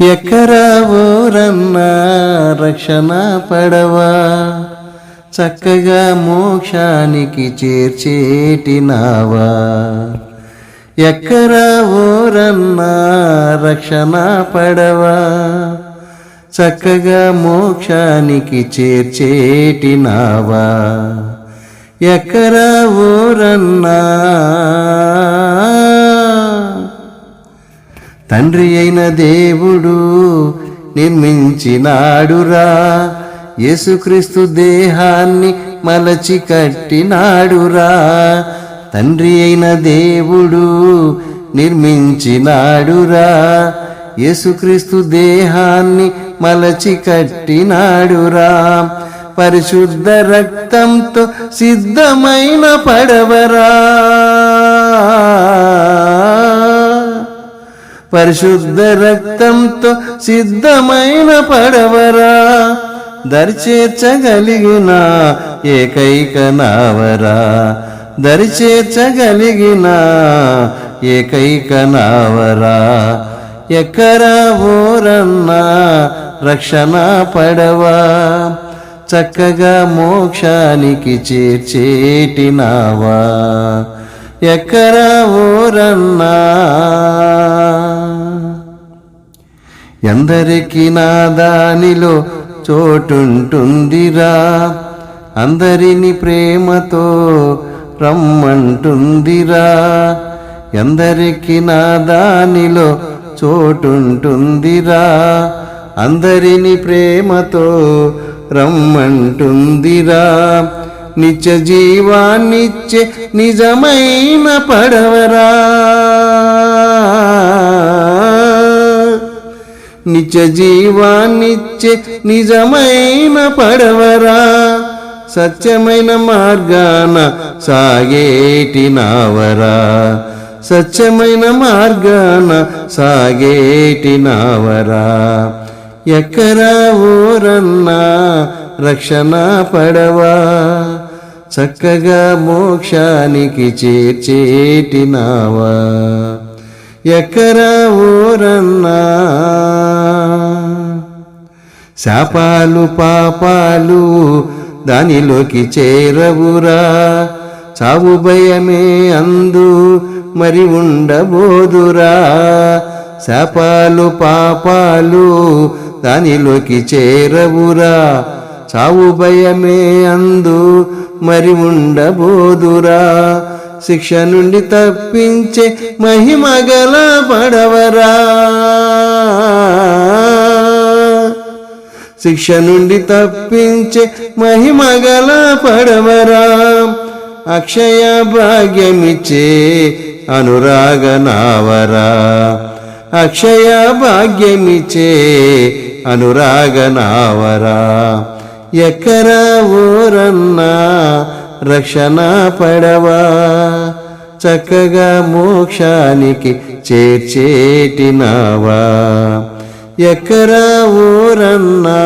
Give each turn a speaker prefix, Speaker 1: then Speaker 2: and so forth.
Speaker 1: ఎక్కర ఊరన్నా రక్షణ పడవా? చక్కగా మోక్షానికి చేర్చేటినావా ఎక్కర ఊరన్నా రక్షణ పడవా? చక్కగా మోక్షానికి చేర్చేటినావా ఎక్కర ఊరన్నా తండ్రి అయిన దేవుడు నిర్మించినాడురా. యేసుక్రీస్తు దేహాన్ని మలచి కట్టినాడురా. తండ్రి అయిన దేవుడు నిర్మించినాడురా. యేసుక్రీస్తు దేహాన్ని మలచి కట్టినాడురా. పరిశుద్ధ రక్తంతో సిద్ధమైన పడవరా. పరిశుద్ధ రక్తంతో సిద్ధమైన పడవరా దరిచేర్చగలిగిన ఏకైక నావరా. దరిచేర్చగలిగిన ఏకైక నావరా. ఎక్కర ఓరన్నా రక్షణ పడవా. చక్కగా మోక్షానికి చేర్చేటినావా ఎక్కర ఓరన్నా ఎందరికి నా దానిలో చోటుంటుందిరా. అందరిని ప్రేమతో రమ్మంటుందిరా. ఎందరికి నా దానిలో చోటుంటుందిరా. అందరిని ప్రేమతో రమ్మంటుందిరా. నిత్య జీవాన్నిచ్చే నిజమైన పడవరా. నిజ జీవాన్నిచ్చే నిజమైన పడవరా సత్యమైన మార్గాన సాగేటి నావరా. సత్యమైన మార్గాన సాగేటి నావరా. ఎక్కర ఓరన్నా రక్షణ పడవా చక్కగా మోక్షానికి చేర్చేటినావా ఎక్కర ఊరన్నా. శాపాలు పాపాలు దానిలోకి చేరవురా. చావు భయమే అందు మరి ఉండబోదురా. శాపాలు పాపాలు దానిలోకి చేరవురా. చావు భయమే అందు మరి ఉండబోదురా. శిక్ష నుండి తప్పించే మహిమగల పడవరా. శిక్ష నుండి తప్పించే మహిమగల పడవరా. అక్షయ భాగ్యమిచ్చే అనురాగ నావరా. అక్షయ భాగ్యమిచ్చే అనురాగ నావరా. ఎక్కర ఊరన్నా రక్షణ పడవా? చక్కగా మోక్షానికి చేర్చేటినావా ఎక్కర ఊరన్నా